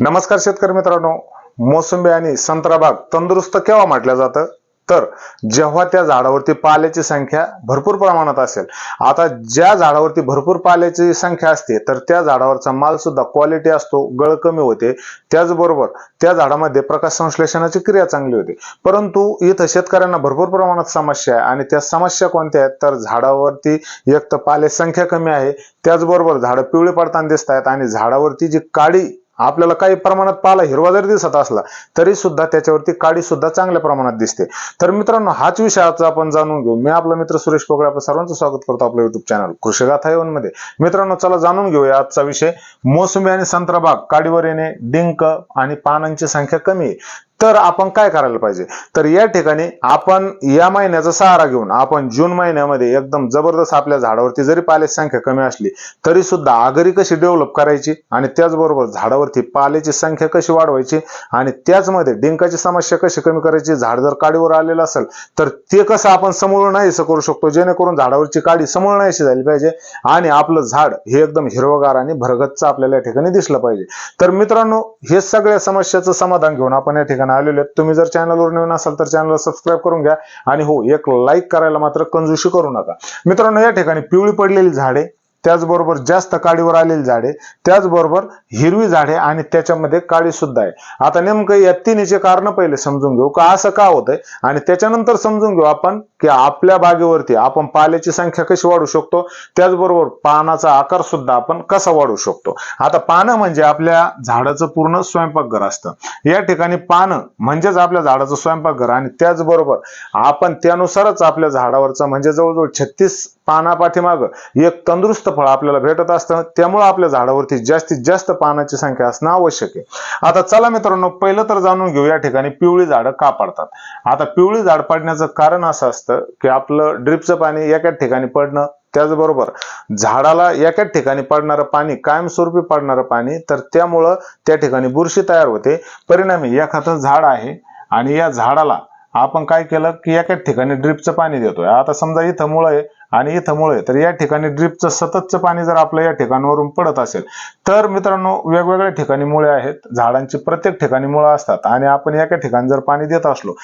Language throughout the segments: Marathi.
नमस्कार शेतकरी मित्रांनो. मोसंबी आणि संत्रा बाग तंदुरुस्त केव्हा म्हटलं जातं? तर जेव्हा त्या झाडावरती पाल्याची संख्या भरपूर प्रमाणात असेल. आता ज्या झाडावरती भरपूर पाल्याची संख्या असते तर त्या झाडावरचा माल सुद्धा क्वालिटी असतो गळ कमी होते. त्याचबरोबर त्या झाडामध्ये प्रकाश संश्लेषणाची क्रिया चांगली होते. परंतु इथं शेतकऱ्यांना भरपूर प्रमाणात समस्या आहे आणि त्या समस्या कोणत्या आहेत? तर झाडावरती एक तर पाल्याची संख्या कमी आहे. त्याचबरोबर झाडं पिवळी पडताना दिसत आहेत आणि झाडावरती जी काडी आपल्याला काही प्रमाणात पाला हिरवा जरी दिसत असला तरी सुद्धा त्याच्यावरती काडी सुद्धा चांगल्या प्रमाणात दिसते. तर मित्रांनो हाच विषय आज आपण जाणून घेऊ. मी आपला मित्र सुरेश पोकळे आपलं सर्वांचं स्वागत करतो आपल्या युट्यूब चॅनल कृषीगाथा येऊन मध्ये. मित्रांनो चला जाणून घेऊया आजचा विषय. मोसंबी आणि संत्रा बाग काडीवर येणे डिंक आणि पानांची संख्या कमी आहे. तर आपण काय करायला पाहिजे? तर या ठिकाणी आपण या महिन्याचा सहारा घेऊन आपण जून महिन्यामध्ये एकदम जबरदस्त आपल्या झाडावरती जरी पाल्याची संख्या कमी असली तरी सुद्धा आगरी कशी डेव्हलप करायची आणि त्याचबरोबर झाडावरती पाल्याची संख्या कशी वाढवायची आणि त्याचमध्ये डिंकाची समस्या कशी कमी करायची झाड जर काडीवर आलेलं असेल तर ते कसं आपण समूळ नाहीसं करू शकतो? जेणेकरून झाडावरची काडी समूळ नाहीशी झाली पाहिजे आणि आपलं झाड हे एकदम हिरवगार आणि भरगतचं आपल्याला या ठिकाणी दिसलं पाहिजे. तर मित्रांनो हे सगळ्या समस्याचं समाधान घेऊन आपण या ठिकाणी आलेले आहेत. तुम्ही जर चॅनलवर नवीन असाल तर चॅनलला सबस्क्राईब करून घ्या. आणि हो एक लाईक करायला मात्र कंजूशी करू नका. मित्रांनो या ठिकाणी पिवळी पडलेली झाडे त्याचबरोबर जास्त काडीवर आलेली झाडे त्याचबरोबर हिरवी झाडे आणि त्याच्यामध्ये काळी सुद्धा आहे. आता नेमकं या तिन्हीचे कारण पहिले समजून घेऊ का? असं का होतंय? आणि त्याच्यानंतर समजून घेऊ आपण की आपल्या बागेवरती आपण पाल्याची संख्या कशी वाढू शकतो? त्याचबरोबर पानाचा आकार सुद्धा आपण कसा वाढवू शकतो? आता पानं म्हणजे आपल्या झाडाचं पूर्ण स्वयंपाकघर असतं. या ठिकाणी पानं म्हणजेच आपल्या झाडाचं स्वयंपाकघर आणि त्याचबरोबर आपण त्यानुसारच आपल्या झाडावरचं म्हणजे जवळजवळ छत्तीस पानापाठीमाग एक तंदुरुस्त फळ आपल्याला भेटत असतं. त्यामुळे आपल्या झाडावरती जास्तीत जास्त पानाची संख्या असणं आवश्यक आहे. आता चला मित्रांनो पहिलं तर जाणून घेऊ या ठिकाणी पिवळी झाडं का पडतात. आता पिवळी झाड पडण्याचं कारण असं असतं की आपलं ड्रिपचं पाणी एकाच ठिकाणी पडणं त्याचबरोबर झाडाला एकाच ठिकाणी पडणारं पाणी कायमस्वरूपी पडणारं पाणी तर त्यामुळं त्या ठिकाणी बुरशी तयार होते. परिणामी एखादं झाड आहे आणि या झाडाला आपण काय केलं की एकाच ठिकाणी ड्रिपचं पाणी देतोय. आता समजा इथं मुळं आहे आणि इथं मुळे तर या ठिकाणी ड्रीपचं सततचं पाणी जर आपलं या ठिकाणावरून पडत असेल तर मित्रांनो वेगवेगळ्या ठिकाणी मुळे आहेत झाडांची प्रत्येक ठिकाणी मुळं असतात आणि आपण एका ठिकाणी जर पाणी देत असलो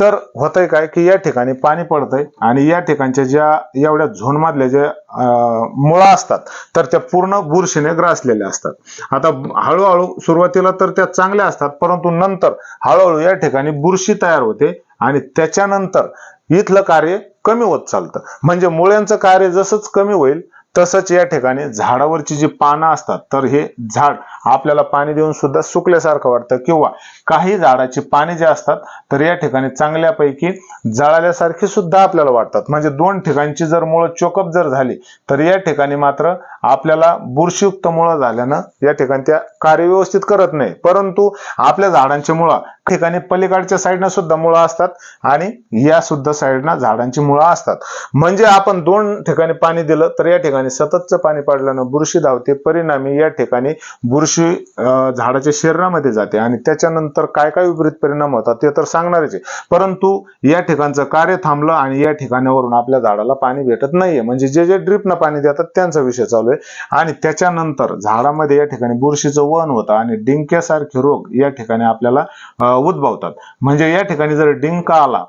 तर होतंय काय की या ठिकाणी पाणी पडतंय आणि या ठिकाणच्या ज्या एवढ्या झोनमधल्या ज्या अं, मुळा असतात तर त्या पूर्ण बुरशीने ग्रासलेल्या असतात. आता हळूहळू सुरुवातीला तर त्या चांगल्या असतात परंतु नंतर हळूहळू या ठिकाणी बुरशी तयार होते आणि त्याच्यानंतर इथलं कार्य कमी होत चालतं. म्हणजे मुळ्यांचं कार्य जसंच कमी होईल तसंच या ठिकाणी झाडावरची जी पानं असतात तर हे झाड आपल्याला पाणी देऊन सुद्धा सुकल्यासारखं वाटतं. किंवा काही झाडाची पाने जे असतात तर या ठिकाणी चांगल्यापैकी जळाल्यासारखी सुद्धा आपल्याला वाटतात. म्हणजे दोन ठिकाणची जर मुळं चोकअप जर झाली तर या ठिकाणी मात्र आपल्याला बुरशीयुक्त मुळं झाल्यानं या ठिकाणी त्या कार्य व्यवस्थित करत नाही. परंतु आपल्या झाडांची मुळं ठिकाणी पलीकडच्या साईडनं सुद्धा मुळं असतात आणि या सुद्धा साईडनं झाडांची मुळं असतात. म्हणजे आपण दोन ठिकाणी पाणी दिलं तर या ठिकाणी सततचं पाणी पडल्यानं बुरशी धावते. परिणामी या ठिकाणी बुरशी झाडाच्या शरीरामध्ये जाते. आणि त्याच्यानंतर काय काय विपरीत परिणाम होतात ते तर सांगणारच आहे. परंतु या ठिकाणचं कार्य थांबलं आणि या ठिकाणावरून आपल्या झाडाला पाणी भेटत नाहीये. म्हणजे जे जे ड्रिपनं पाणी देतात त्यांचा विषय चालू आहे. आणि त्याच्यानंतर झाडामध्ये या ठिकाणी बुरशीचं वन होतं आणि डिंक्यासारखे रोग या ठिकाणी आपल्याला उद्भवतात. म्हणजे या ठिकाणी जर डिंक आला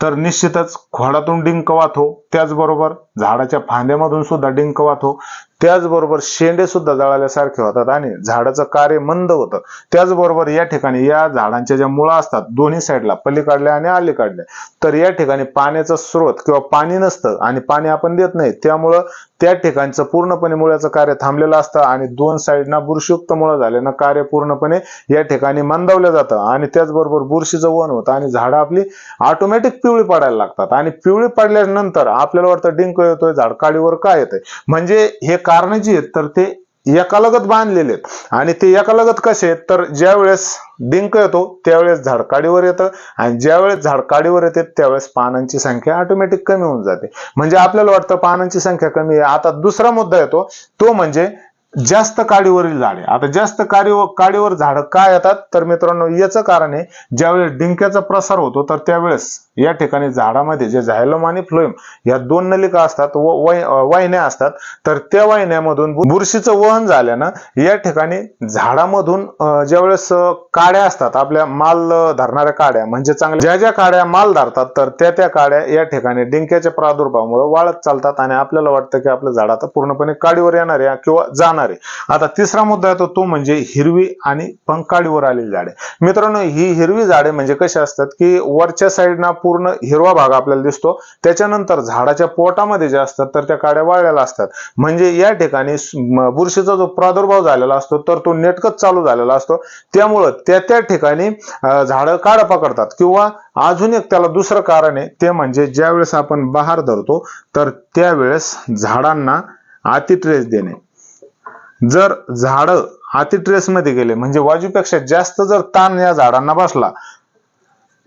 तर निश्चितच खोडातून डिंक वाहतो. त्याचबरोबर झाडाच्या फांद्यामधून सुद्धा डिंक वाहतो. त्याचबरोबर शेंडे सुद्धा जळाल्यासारखे होतात आणि झाडाचं कार्य मंद होतं. त्याचबरोबर या ठिकाणी या झाडांच्या ज्या मुळा असतात दोन्ही साईडला पलीकडल्या आणि अलीकडल्या तर या ठिकाणी पाण्याचा स्रोत किंवा पाणी नसतं आणि पाणी आपण देत नाही. त्यामुळं त्या ठिकाणचं पूर्णपणे मुळ्याचं कार्य थांबलेलं असतं आणि दोन साईडना बुरशीयुक्त मुळं झाल्यानं कार्य पूर्णपणे या ठिकाणी मंदावलं जातं आणि त्याचबरोबर बुरशीचं वन होतं आणि झाडं आपली ऑटोमॅटिक पिवळी पडायला लागतात. आणि पिवळी पडल्यानंतर आपल्याला वाटतं डिंक येतोय झाड काय येतंय? म्हणजे हे कारण जी आहेत तर ते एकालगत बांधलेले आहेत. आणि ते एकालगत कसे आहेत? तर ज्या वेळेस डिंक येतो त्यावेळेस झाडकाडीवर येतं. आणि ज्या वेळेस येते त्यावेळेस पानांची संख्या ऑटोमॅटिक कमी होऊन जाते. म्हणजे आपल्याला वाटतं पानांची संख्या कमी आहे. आता दुसरा मुद्दा येतो तो म्हणजे जास्त काडीवरील झाडे. आता जास्त काडीवर काडीवर झाडं काय येतात? तर मित्रांनो याचं कारण आहे ज्यावेळेस डिंक्याचा प्रसार होतो तर त्यावेळेस या ठिकाणी झाडामध्ये जे झायलोम आणि फ्लोएम या दोन नलिका असतात व वाहिन्या असतात तर त्या वाहिन्यामधून बुरशीचं वहन झाल्यानं या ठिकाणी झाडामधून ज्यावेळेस काड्या असतात आपल्या माल धरणाऱ्या काड्या म्हणजे चांगल्या ज्या ज्या काड्या माल धरतात तर त्या त्या काड्या या ठिकाणी डिंक्याच्या प्रादुर्भावामुळे वाळत चालतात आणि आपल्याला वाटतं की आपल्या झाड आता पूर्णपणे काडीवर येणार आहे किंवा जाणार आहे. आता तिसरा मुद्दा येतो तो म्हणजे हिरवी आणि पंकाडीवर आलेली झाडे. मित्रांनो ही हिरवी झाडे म्हणजे कशी असतात की वरच्या साईडना पूर्ण हिरवा भाग आपल्याला दिसतो. त्याच्यानंतर झाडाच्या पोटामध्ये जे असतात तर त्या काड्या वाळलेल्या असतात. म्हणजे या ठिकाणी बुरशीचा जो प्रादुर्भाव झालेला असतो तर तो नेटकच चालू झालेला असतो. त्यामुळं त्या त्या ठिकाणी झाड झाडं काढ पकडतात. किंवा अजून एक त्याला दुसरं कारण आहे ते म्हणजे ज्यावेळेस आपण बहार धरतो तर त्यावेळेस झाडांना अतिट्रेस देणे. जर झाड अति ट्रेस मध्ये गेले म्हणजे वाजूपेक्षा जास्त जर ताण या झाडांना बसला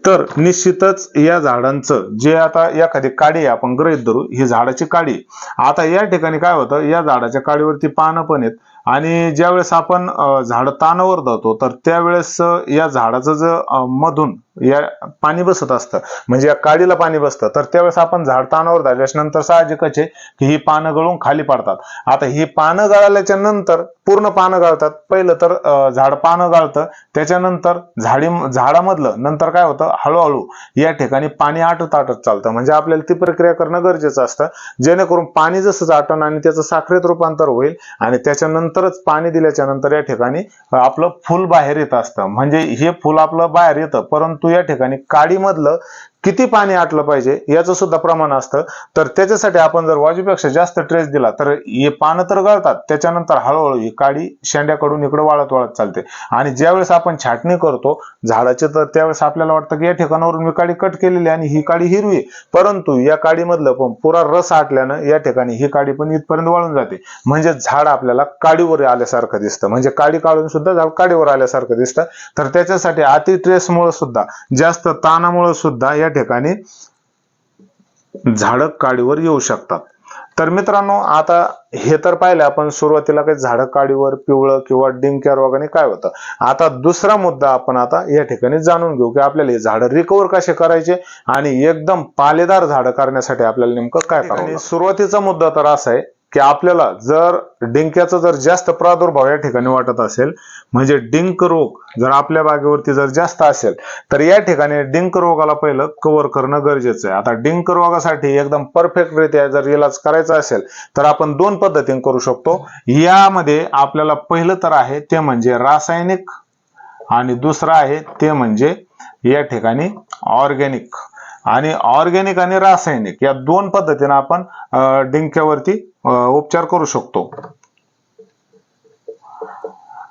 तर निश्चितच या झाडांचं जे आता एखादी काडी आहे, आपण ग्रहित धरू ही झाडाची काडी आता या ठिकाणी काय होतं या झाडाच्या काडीवरती पानं पण आहेत. आणि ज्यावेळेस आपण झाड तानावर जातो तर त्यावेळेस या झाडाचं जर मधून या पाणी बसत असतं. म्हणजे या काडीला पाणी बसतं. तर त्यावेळेस आपण झाड तानावर झाल्याच्यानंतर साहजिकच आहे की ही पानं गळून खाली पडतात. आता ही पानं गळाल्याच्या नंतर पूर्ण पानं गाळतात. पहिलं तर झाड पानं गाळतं. त्याच्यानंतर झाडी झाडामधलं नंतर काय होतं? हळूहळू या ठिकाणी पाणी आटत आटत चालतं. म्हणजे आपल्याला ती प्रक्रिया करणं गरजेचं असतं. जेणेकरून पाणी जसं आटण आणि त्याचं साखरेत रूपांतर होईल आणि त्याच्यानंतरच पाणी दिल्याच्या नंतर या ठिकाणी आपलं फुल बाहेर येत असतं. म्हणजे हे फुल आपलं बाहेर येतं. परंतु या ठिकाणी काडीमधलं किती पाणी आटलं पाहिजे याचं सुद्धा प्रमाण असतं. तर त्याच्यासाठी आपण जर वाजूपेक्षा जास्त ट्रेस दिला तर हे पानं तर गळतात. त्याच्यानंतर हळूहळू ही काडी शेंड्याकडून इकडे वाळत वाळत चालते. आणि ज्यावेळेस आपण छाटणी करतो झाडाची तर त्यावेळेस आपल्याला वाटतं की या ठिकाणावरून मी काडी कट केलेली आणि ही काडी हिरवी परंतु या काडीमधलं पण पुरा रस आटल्यानं या ठिकाणी ही काडी पण इथपर्यंत वाळून जाते. म्हणजे झाड आपल्याला काडीवर आल्यासारखं दिसतं. म्हणजे काडी काढून सुद्धा झाड काडीवर आल्यासारखं दिसतं. तर त्याच्यासाठी अति ट्रेसमुळे सुद्धा जास्त ताणामुळे सुद्धा या ठिकाणी झाडं काडीवर येऊ शकतात. तर मित्रांनो आता हे तर पाहिलं आपण सुरुवातीला काही झाडं काडीवर पिवळं किंवा डिंक्यावर वगैरे काय होतं? आता दुसरा मुद्दा आपण आता या ठिकाणी जाणून घेऊ की आपल्याला हे झाडं रिकवर कसे करायचे आणि एकदम पालेदार झाडं करण्यासाठी आपल्याला नेमकं काय करायचं सुरुवातीचा मुद्दा तर असा आहे की आपल्याला जर डिंक्याचा जर जास्त प्रादुर्भाव या ठिकाणी वाटत असेल म्हणजे डिंक रोग जर आपल्या बागेवरती जर जास्त असेल तर या ठिकाणी डिंक रोगाला पहिलं कव्हर करणं गरजेचं आहे. आता डिंक रोगासाठी एकदम परफेक्टरित्या जर इलाज करायचा असेल तर आपण दोन पद्धतीने करू शकतो. यामध्ये आपल्याला पहिलं तर आहे ते म्हणजे रासायनिक आणि दुसरं आहे ते म्हणजे या ठिकाणी ऑर्गॅनिक. आणि ऑर्गॅनिक आणि रासायनिक या दोन पद्धतीने आपण डिंक्यावरती उपचार करू शकतो.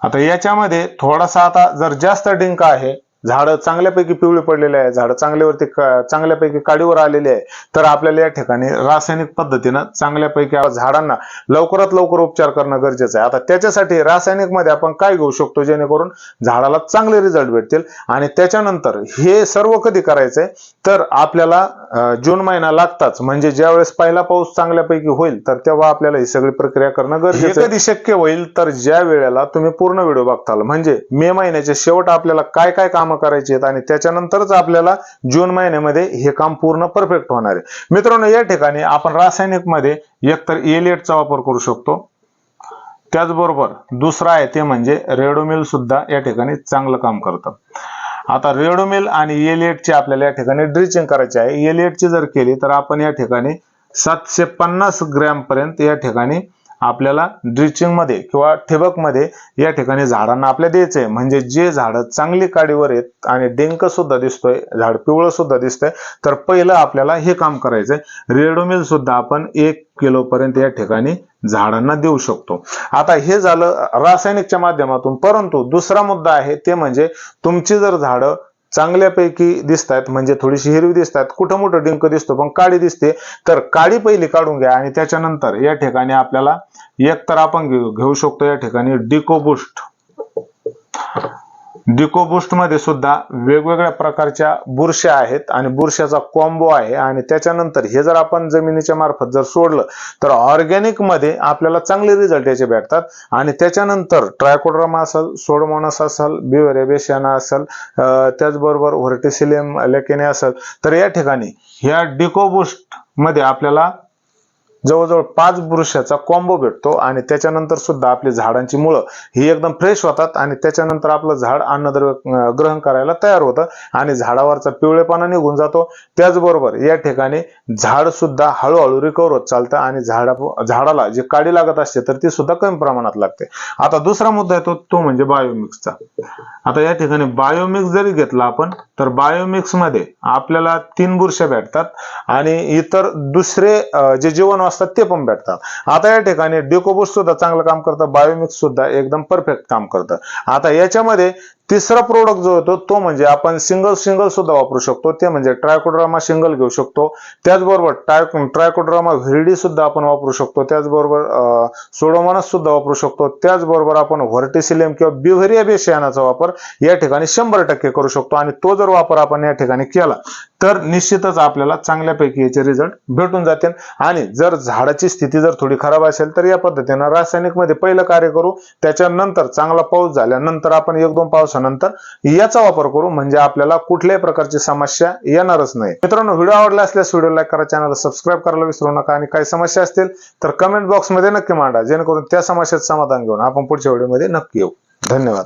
आता याच्यामध्ये थोडासा आता जर जास्त डिंक आहे झाडं चांगल्यापैकी पिवळी पडलेले आहे झाडं चांगल्यावरती चांगल्यापैकी काडीवर आलेले आहे तर आपल्याला या ठिकाणी रासायनिक पद्धतीनं चांगल्यापैकी झाडांना लवकरात लवकर उपचार करणं गरजेचं आहे. आता त्याच्यासाठी रासायनिकमध्ये आपण काय घेऊ शकतो? जेणेकरून झाडाला चांगले रिझल्ट भेटतील आणि त्याच्यानंतर हे सर्व कधी करायचंय? तर आपल्याला जून महिना लागताच म्हणजे ज्यावेळेस पहिला पाऊस चांगल्यापैकी होईल तर तेव्हा आपल्याला ही सगळी प्रक्रिया करणं गरजेचं आहे. कधी शक्य होईल? तर ज्या वेळेला तुम्ही पूर्ण व्हिडिओ बघताल म्हणजे मे महिन्याच्या शेवट आपल्याला काय काय कामं करायची आहेत आणि त्याच्यानंतरच आपल्याला जून महिन्यामध्ये हे काम पूर्ण परफेक्ट होणार आहे. मित्रांनो या ठिकाणी आपण रासायनिकमध्ये एकतर एलिएटचा वापर करू शकतो. त्याचबरोबर दुसरा आहे ते म्हणजे रेडोमिल सुद्धा या ठिकाणी चांगलं काम करतं. आता रेडोमिल आणि एलिएटची आपल्याला या ठिकाणी ड्रिचिंग करायची आहे. एलिएटची जर केली तर आपण या ठिकाणी सातशे पन्नास ग्रॅम पर्यंत या ठिकाणी आपल्याला ड्रिचिंगमध्ये किंवा ठिबकमध्ये या ठिकाणी झाडांना आपल्या द्यायचंय. म्हणजे जे झाडं चांगली काडीवर आहेत आणि डेंक सुद्धा दिसतोय झाड पिवळं सुद्धा दिसतंय तर पहिलं आपल्याला हे काम करायचंय. रेडोमिल सुद्धा आपण एक किलो पर्यंत या ठिकाणी झाडांना देऊ शकतो. आता हे झालं रासायनिकच्या माध्यमातून परंतु दुसरा मुद्दा आहे ते म्हणजे तुमची जर झाडं चांगल्यापैकी दिसत आहेत म्हणजे थोडीशी हिरवी दिसत आहेत कुठं मोठं डिंक दिसतो पण काळी दिसते. तर काळी पहिली काढून घ्या आणि त्याच्यानंतर या ठिकाणी आपल्याला एक तर आपण घेऊ घेऊ शकतो या ठिकाणी डिकोबुस्ट. डिको बुस्टमध्ये सुद्धा वेगवेगळ्या प्रकारच्या बुरश्या आहेत आणि बुरश्याचा कॉम्बो आहे. आणि त्याच्यानंतर हे जर आपण जमिनीच्या मार्फत जर सोडलं तर ऑर्गॅनिकमध्ये आपल्याला चांगले रिझल्ट याचे भेटतात. आणि त्याच्यानंतर ट्रायकोड्रामा असेल सोडमोनस असेल बिवरेबेशियाना असेल त्याचबरोबर व्हर्टिसिलियम लेकेने असेल. तर या ठिकाणी ह्या डिको मध्ये आपल्याला जवळजवळ पाच बुरशाचा कॉम्बो भेटतो आणि त्याच्यानंतर सुद्धा आपली झाडांची मुळं ही एकदम फ्रेश होतात आणि त्याच्यानंतर आपलं झाड अन्नद्रव्य ग्रहण करायला तयार होतं आणि झाडावरचा पिवळेपणा निघून जातो. त्याचबरोबर या ठिकाणी झाड सुद्धा हळूहळू रिकवर होत चालतं आणि झाडा झाडाला जी काडी लागत असते तर ती सुद्धा कमी प्रमाणात लागते. आता दुसरा मुद्दा येतो तो म्हणजे बायोमिक्सचा आता या ठिकाणी बायोमिक्स जरी घेतला आपण तर बायोमिक्समध्ये आपल्याला तीन बुरशा भेटतात आणि इतर दुसरे जे जीवन असतात ते पण भेटतात. आता या ठिकाणी डिकोबूस सुद्धा चांगलं काम करतं बायोमिक्स सुद्धा एकदम परफेक्ट काम करतं. आता याच्यामध्ये तिसरा प्रोडक्ट जो होतो तो म्हणजे आपण सिंगल सिंगल सुद्धा वापरू शकतो. ते म्हणजे ट्रायकोड्रामा सिंगल घेऊ शकतो. त्याचबरोबर ट्राय ट्रायकोड्रामा व्हिरडी सुद्धा आपण वापरू शकतो. त्याचबरोबर सोडोमानस सुद्धा वापरू शकतो. त्याचबरोबर आपण व्हर्टिसिलियम किंवा बिव्हरिया बेशियानाचा वापर या ठिकाणी शंभर टक्के करू शकतो. आणि तो जर वापर आपण या ठिकाणी केला तर निश्चितच आपल्याला चांगल्यापैकी याचे रिझल्ट भेटून जातील. आणि जर झाडाची स्थिती जर थोडी खराब असेल तर या पद्धतीनं रासायनिकमध्ये पहिलं कार्य करू. त्याच्यानंतर चांगला पाऊस झाल्यानंतर आपण एक दोन पावसानंतर याचा वापर करू म्हणजे आपल्याला कुठल्याही प्रकारची समस्या येणारच नाही. मित्रांनो व्हिडिओ आवडला असल्यास व्हिडिओ लाईक करा चॅनल सबस्क्राईब करायला विसरू नका आणि काही समस्या असतील तर कमेंट बॉक्समध्ये नक्की मांडा जेणेकरून त्या समस्येचं समाधान घेऊन आपण पुढच्या व्हिडिओमध्ये नक्की येऊ. धन्यवाद.